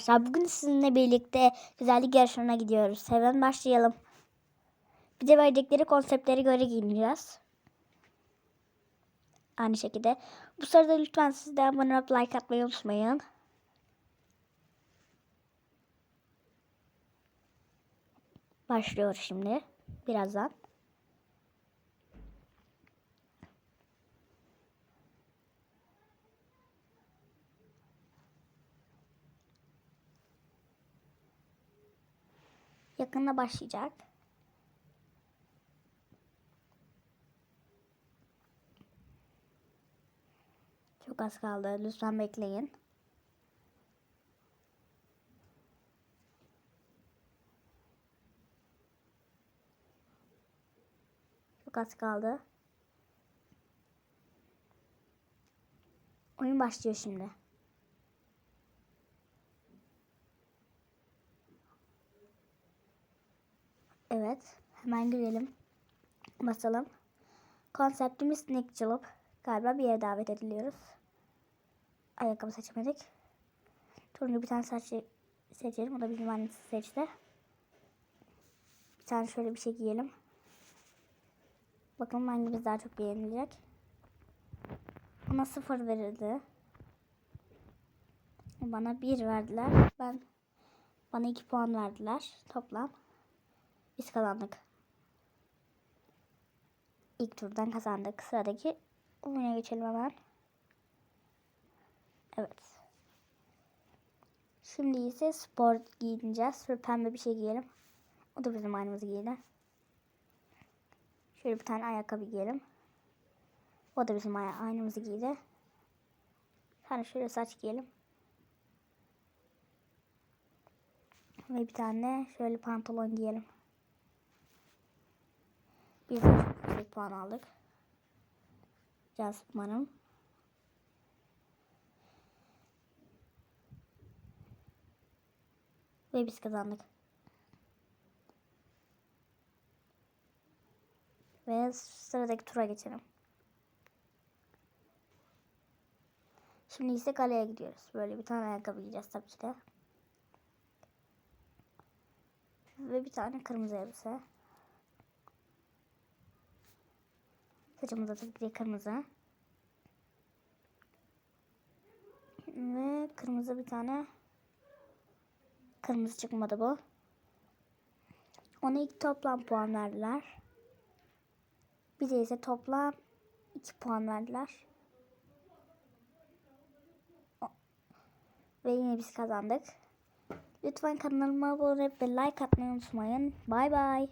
Arkadaşlar bugün sizinle birlikte güzellik yarışmasına gidiyoruz. Hemen başlayalım. Bize verecekleri konseptlere göre giyineceğiz. Aynı şekilde. Bu sırada lütfen siz de abone like atmayı unutmayın. Başlıyor şimdi. Birazdan. Yakında başlayacak. Çok az kaldı. Lütfen bekleyin. Çok az kaldı. Oyun başlıyor şimdi. Evet. Hemen girelim. Basalım. Konseptimiz sneakçılık. Galiba bir yere davet ediliyoruz. Ayakkabı seçemedik. Turuncu bir tane saç seçelim. O da bizim annesi seçti. Bir tane şöyle bir şey giyelim. Bakalım hangimiz daha çok beğenilecek. Ona sıfır verildi. Bana bir verdiler. Ben bana iki puan verdiler. Toplam biz kazandık. İlk turdan kazandık. Sıradaki oyuna geçelim hemen. Evet. Şimdi ise spor giyineceğiz. Şöyle pembe bir şey giyelim. O da bizim aynımızı giydi. Şöyle bir tane ayakkabı giyelim. O da bizim aynımızı giydi. Tane şöyle saç giyelim. Ve bir tane şöyle pantolon giyelim. Biz de çok yüksek puan aldık. Cansıp Hanım. Ve biz kazandık. Ve sıradaki tura geçelim. Şimdi ise kaleye gidiyoruz. Böyle bir tane ayakkabı giyeceğiz tabii ki de. Ve bir tane kırmızı elbise. Saçımız da tabii kırmızı. Ve kırmızı bir tane kırmızı çıkmadı bu. Ona ilk toplam puan verdiler. Bize ise toplam 2 puan verdiler. Ve yine biz kazandık. Lütfen kanalıma abone olup like atmayı unutmayın. Bay bay.